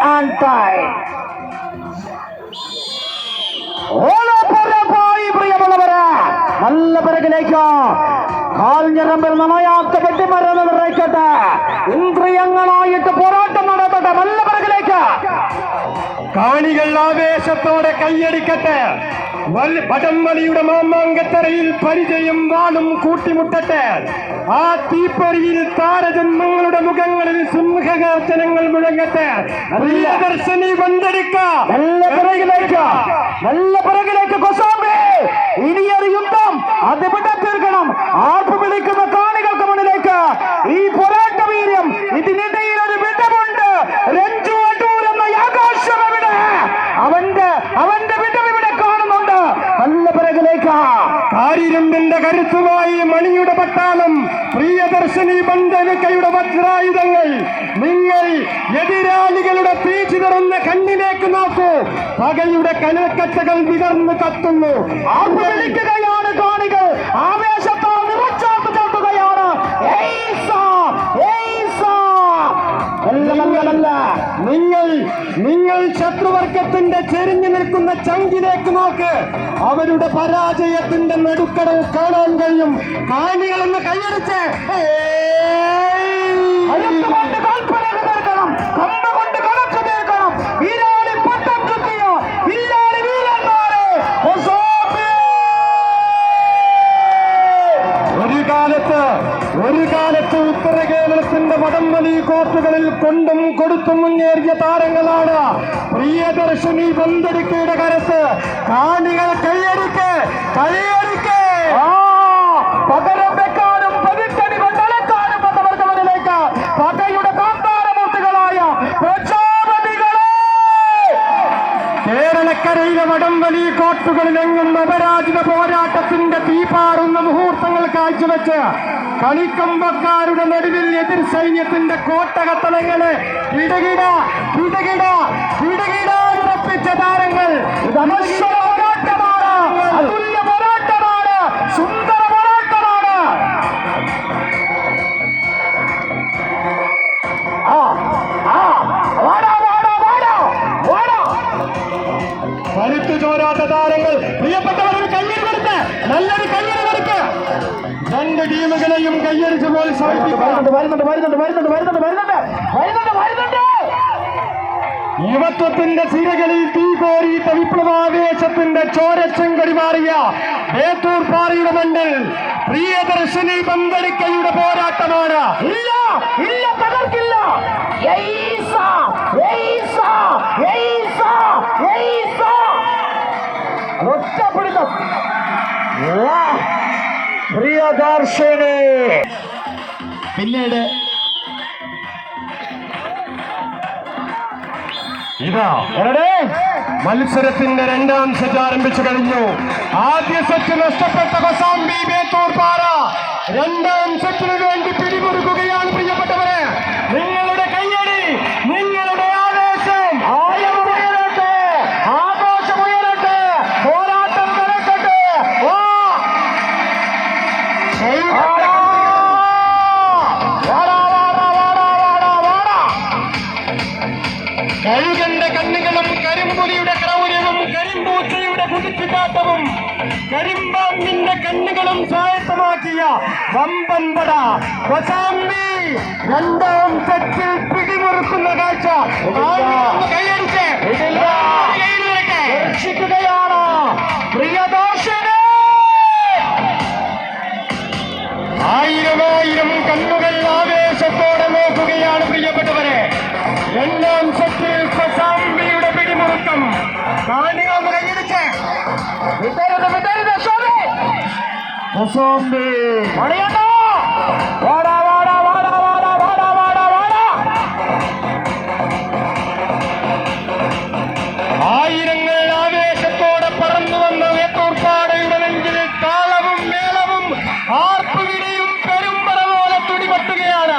and tight. ഓലപ്പുറപ്പായി പ്രിയമുള്ളവരെ നല്ല പിറകിലേക്ക്. കാൽ ഞരമ്പിൽ നനയാത്ത വെട്ടിമരുന്ന് നിറയ്ക്കട്ടെ. ഇന്ദ്രിയങ്ങളായിട്ട് പോരാട്ടം നടത്തട്ടെ നല്ല പിറകിലേക്ക്. കാണികൾ ആവേശത്തോടെ കൈയടിക്കട്ടെ. വടംവലിയുടെ മാമാങ്കത്തറയിൽ പരിചയം വാളും കൂട്ടിമുട്ടട്ടെ. ആ തീപ്പൊരിയിൽ താരജന്മങ്ങളുടെ മുഖങ്ങളിൽ സിംഹഗർജനങ്ങൾ മുഴങ്ങട്ടെ. ദർശനി വന്തെടുക്ക നല്ല പിറകിലേക്ക്. നല്ല പിറകിലേക്ക് കൊസാമ്പേ. ഇനിയൊരു യുദ്ധം. അത് വിട്ട തീർക്കണം. ആർപ്പ് കാരിരുമ്പിന്റെ കരുത്തുമായി മണിയുടെ പട്ടാളം പ്രിയദർശിനി ബന്ധനക്കയുടെ വജ്രായുധങ്ങൾ. നിങ്ങൾ എതിരാളികളുടെ പീച്ചു തുറന്ന കണ്ണിലേക്ക് നോക്കൂ. പകയുടെ കനക്കറ്റകൾ വിതർന്ന് കത്തുന്നു. ആവേശം ശത്രുവർഗത്തിന്റെ ചെരിഞ്ഞു നിൽക്കുന്ന ചങ്കിലേക്ക് നോക്ക്. അവരുടെ പരാജയത്തിന്റെ നടുക്കടൽ കാണാൻ കഴിയും. കാണികളെന്ന് കൈയടിച്ച്! ഒരു കാലത്ത് ഒരു കാലത്ത് ഉത്തര കേരളത്തിന്റെ വടംവലി കോർട്ടുകളിൽ കൊണ്ടും കൊടുത്തും മുന്നേറിയ താരങ്ങളാണ് പ്രിയദർശിനി ബന്ധടിക്കയുടെ കരത്ത് കാണികൾ കൈയടിക്ക് കൈയടിക്ക്. പകരം വെക്കാനും പതിക്കടി കൊണ്ടളക്കാനും വന്നവർക്ക് മുന്നിലേക്ക് പകയുടെ കേരളക്കരയിലെ വടംവലി കോർട്ടുകളിലെങ്ങും അപരാജിത പോരാട്ടത്തിന്റെ തീപാറുന്ന മുഹൂർത്തങ്ങൾ കാഴ്ചവെച്ച് കളിക്കമ്പക്കാരുടെ നടുവിൽ എതിർ സൈന്യത്തിന്റെ കോട്ടകത്തലങ്ങളെ ഇടകിട ഇടകിട ഇടകിട ഉറപ്പിച്ച താരങ്ങൾ. താരങ്ങൾ പ്രിയപ്പെട്ടവരൊരു കയ്യടി കൊടുത്ത് നല്ലൊരു കയ്യടി കൊടുത്ത് രണ്ട് ടീമുകളെയും കയ്യടിച്ച് പ്രോത്സാഹിപ്പിക്കണം വരുന്നുണ്ട് വരുന്നുണ്ട് വരുന്നുണ്ട് വരുന്നുണ്ട് വരുന്നുണ്ട് വരുന്നുണ്ട്. വരുന്നുണ്ട് യുവത്വത്തിന്റെ സിരകളിൽ തീ കോരിയിട്ട വിപ്ലവാവേശത്തിന്റെ ചോരച്ചെങ്കടി മാറിയ ബേത്തൂർ പാറയുടെ മണ്ണിൽ പ്രിയദർശിനി പന്തളിക്കയുടെ പോരാട്ടമാണ്. ഇല്ല ഇല്ല തകർക്കില്ല. ഒറ്റപ്പിടുത്തം പ്രിയദർശിനി പിന്നീട് ഇതാ മത്സരത്തിന്റെ രണ്ടാം സെറ്റ് ആരംഭിച്ചു കഴിഞ്ഞു. ആദ്യ സെറ്റ് നഷ്ടപ്പെട്ട കൊസാമ്പി ബേത്തൂർ പാറ രണ്ടാം സെറ്റിന് വേണ്ടി പിടിമുറുക്കുകയാണ് പ്രിയപ്പെട്ടവരെ കരിമ്പാം കരിമ്പാമ്പിന്റെ കണ്ണുകളും സ്വായത്തമാക്കിയ വമ്പൻപട കൊസാമ്പി രണ്ടാം സെറ്റിൽ പിടിമുറുക്കുന്ന കാഴ്ച. കൈയടിച്ച്. രക്ഷിക്കുകയാണ് പ്രിയദർശിനി. ആയിരം ആയിരം കണ്ണുകൾ ആവേശത്തോടെ നോക്കുകയാണ് പ്രിയപ്പെട്ടവരെ. രണ്ടാം സെറ്റിൽ കൊസാമ്പിയുടെ പിടിമുറുക്കം. കൈയടിച്ച് വിട്ടരുത് വിട്ടരുത് സ്വാമി കൊസോമ്പി മണിയണ്ണ വാടാ വാടാ വാടാ വാടാ വാടാ വാടാ. വാടാ ആവേശത്തോടെ പറന്നു വന്ന വേട്ടൂർക്കാടയുടെ നെഞ്ചിൽ താളവും മേളവും ആർപ്പുകിടിയും പോലെ തുടിപെട്ടുകയാണ്.